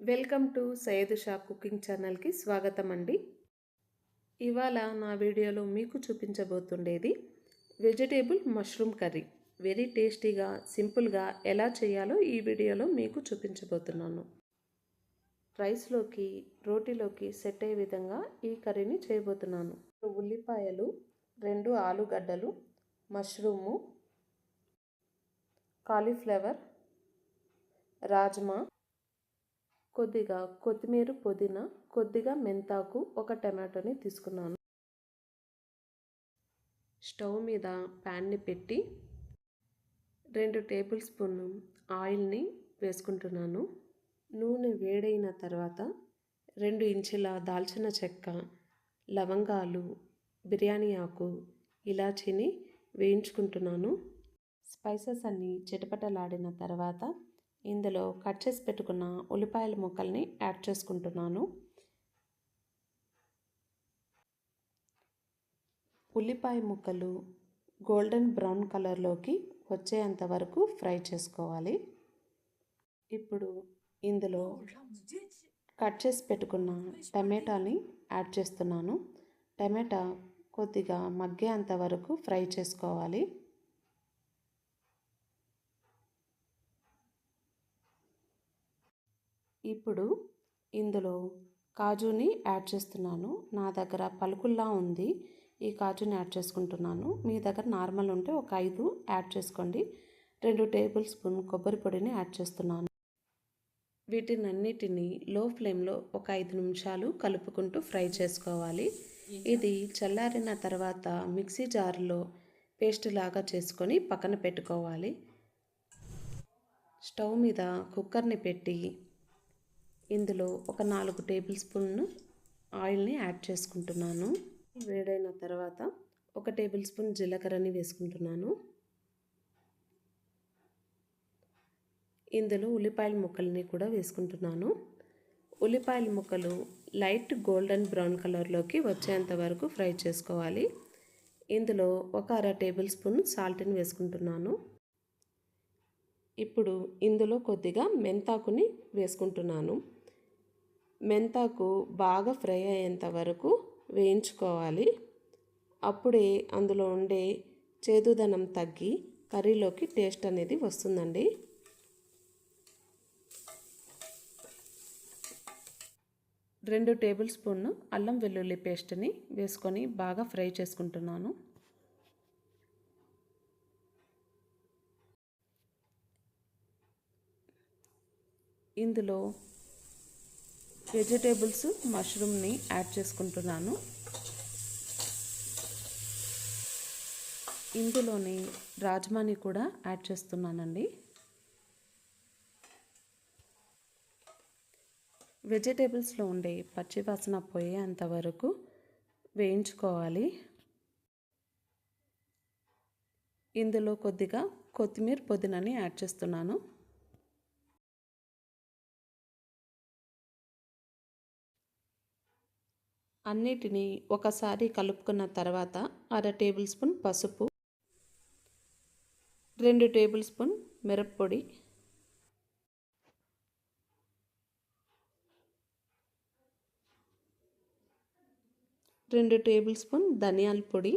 Welcome to Syed Shah cooking ఛానల్కి స్వాగతం అండి ఇవాళ నా వీడియోలో మీకు చూపించబోతుండేది వెజిటేబుల్ మష్రూమ్ కర్రీ. వెరీ టేస్టీగా సింపుల్గా ఎలా చేయాలో ఈ వీడియోలో మీకు చూపించబోతున్నాను. రైస్లోకి రోటీలోకి సెట్ అయ్యే విధంగా ఈ కర్రీని చేయబోతున్నాను. ఉల్లిపాయలు రెండు ఆలుగడ్డలు మష్రూము కాలీఫ్లవర్ రాజ్మా కొద్దిగా కొత్తిమీర పుదీనా కొద్దిగా మెంతాకు ఒక టమాటోని తీసుకున్నాను. స్టవ్ మీద ప్యాన్ని పెట్టి రెండు టేబుల్ స్పూన్ ఆయిల్ని వేసుకుంటున్నాను. నూనె వేడైన తర్వాత రెండు ఇంచుల దాల్చిన చెక్క లవంగాలు బిర్యానీ ఆకు ఇలాచీని వేయించుకుంటున్నాను. స్పైసెస్ అన్నీ చిటపటలాడిన తర్వాత ఇందులో కట్ చేసి పెట్టుకున్న ఉల్లిపాయల ముక్కల్ని యాడ్ చేసుకుంటున్నాను. ఉల్లిపాయ ముక్కలు గోల్డెన్ బ్రౌన్ కలర్లోకి వచ్చేంత వరకు ఫ్రై చేసుకోవాలి. ఇప్పుడు ఇందులో కట్ చేసి పెట్టుకున్న టమాటాని యాడ్ చేస్తున్నాను. టమాటా కొద్దిగా మగ్గేంత వరకు ఫ్రై చేసుకోవాలి. ఇప్పుడు ఇందులో కాజుని యాడ్ చేస్తున్నాను. నా దగ్గర పలుకుల్లా ఉంది. ఈ కాజుని యాడ్ చేసుకుంటున్నాను. మీ దగ్గర నార్మల్ ఉంటే ఒక ఐదు యాడ్ చేసుకోండి. రెండు టేబుల్ స్పూన్ కొబ్బరి పొడిని యాడ్ చేస్తున్నాను. వీటినన్నిటిని లో ఫ్లేమ్లో ఒక ఐదు నిమిషాలు కలుపుకుంటూ ఫ్రై చేసుకోవాలి. ఇది చల్లారిన తర్వాత మిక్సీ జార్లో పేస్ట్ లాగా చేసుకొని పక్కన పెట్టుకోవాలి. స్టవ్ మీద కుక్కర్ని పెట్టి ఇందులో ఒక నాలుగు టేబుల్ స్పూన్ ఆయిల్ని యాడ్ చేసుకుంటున్నాను. వేడైన తర్వాత ఒక టేబుల్ స్పూన్ జీలకర్రని వేసుకుంటున్నాను. ఇందులో ఉల్లిపాయల ముక్కల్ని కూడా వేసుకుంటున్నాను. ఉల్లిపాయల ముక్కలు లైట్ గోల్డెన్ బ్రౌన్ కలర్లోకి వచ్చేంత వరకు ఫ్రై చేసుకోవాలి. ఇందులో ఒక అర టేబుల్ స్పూన్ సాల్ట్ని వేసుకుంటున్నాను. ఇప్పుడు ఇందులో కొద్దిగా మెంతాకుని వేసుకుంటున్నాను. మెంతాకు బాగా ఫ్రై అయ్యేంత వరకు వేయించుకోవాలి. అప్పుడే అందులో ఉండే చేదుదనం తగ్గి కర్రీలోకి టేస్ట్ అనేది వస్తుందండి. రెండు టేబుల్ స్పూన్ అల్లం వెల్లుల్లి పేస్ట్ని వేసుకొని బాగా ఫ్రై చేసుకుంటున్నాను. ఇందులో వెజిటేబుల్స్ మష్రూమ్ని యాడ్ చేసుకుంటున్నాను. ఇందులోని రాజ్మాని కూడా యాడ్ చేస్తున్నానండి. వెజిటేబుల్స్లో ఉండే పచ్చివాసన పోయేంత వరకు వేయించుకోవాలి. ఇందులో కొద్దిగా కొత్తిమీర పుదీనాని యాడ్ చేస్తున్నాను. అన్నిటినీ ఒకసారి కలుపుకున్న తర్వాత అర టేబుల్ స్పూన్ పసుపు రెండు టేబుల్ స్పూన్ మిరప్పొడి రెండు టేబుల్ స్పూన్ ధనియాల పొడి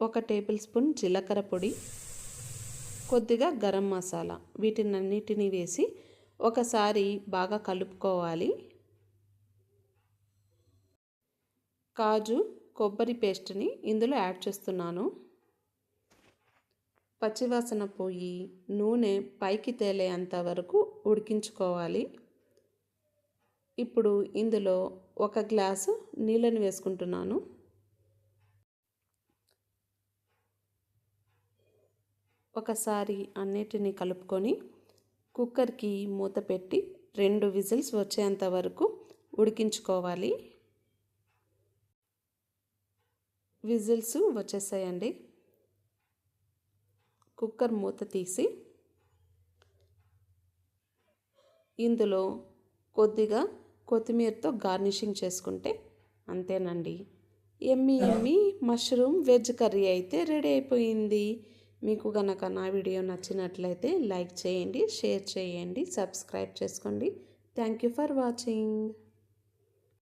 ఒక టేబుల్ స్పూన్ జీలకర్ర పొడి కొద్దిగా గరం మసాలా. వీటినన్నిటినీ వేసి ఒకసారి బాగా కలుపుకోవాలి. కాజు కొబ్బరి పేస్ట్ని ఇందులో యాడ్ చేస్తున్నాను. పచ్చివాసన పోయి నూనె పైకి తేలేంత వరకు ఉడికించుకోవాలి. ఇప్పుడు ఇందులో ఒక గ్లాసు నీళ్ళని వేసుకుంటున్నాను. ఒకసారి అన్నిటిని కలుపుకొని కుక్కర్కి మూత పెట్టి రెండు విజిల్స్ వచ్చేంత వరకు ఉడికించుకోవాలి. విజిల్స్ వచ్చేసాయండి. కుక్కర్ మూత తీసి ఇందులో కొద్దిగా కొత్తిమీరతో గార్నిషింగ్ చేసుకుంటే అంతేనండి. ఎమ్మి ఎమ్మి మష్రూమ్ వెజ్ కర్రీ అయితే రెడీ అయిపోయింది. మీకు గనక నా వీడియో నచ్చినట్లయితే లైక్ చేయండి షేర్ చేయండి సబ్స్క్రైబ్ చేసుకోండి. Thank you for watching.